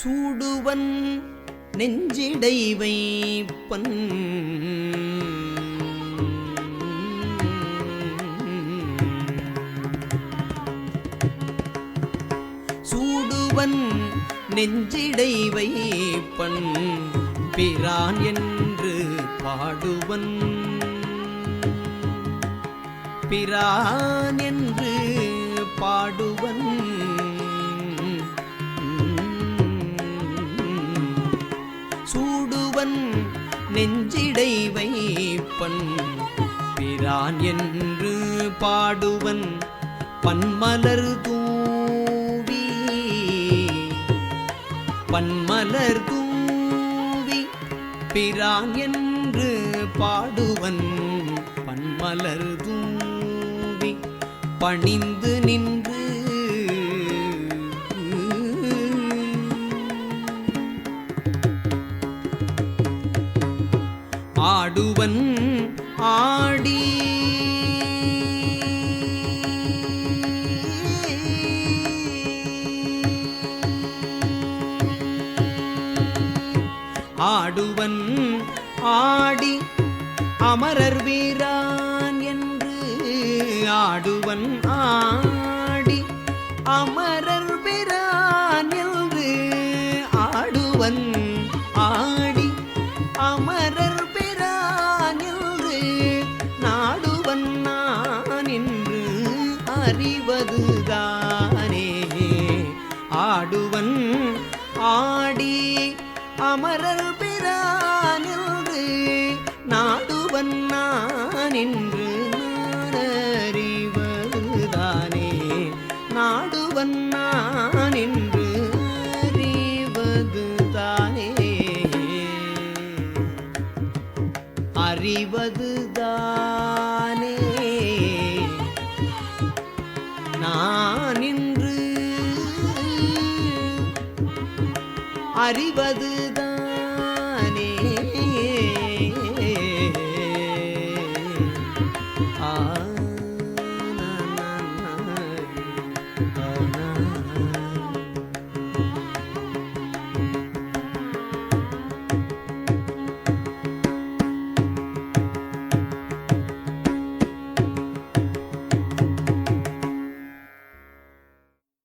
சூடுவன் நெஞ்சிடை வைப்பன் சூடுவன் நெஞ்சிடை வைப்பன் பிரான் என்று பாடுவன். பிரான் என்று நான் என்று பாடுவன் பன்மலர் தூவி. பன்மலர் தூவி பிரான் என்று பாடுவன் பன்மலர் தூவி. பணிந்து நின்று ஆடுவன் ஆடி. ஆடுவன் ஆடி அமரர் வீரான் என்று ஆடுவன் ஆடி அமரர் வீரான் என்று ஆடுவன் ஆடி. நாடுவன் நான் என்று அறிவதுதானே. ஆடுவன் ஆடி அமரர் பிரான் என்று நாடுவன் நான் என்று நான் அறிவதுதானே. நாடுவன் நான் அறிவதுதானே. நான் இன்று அறிவது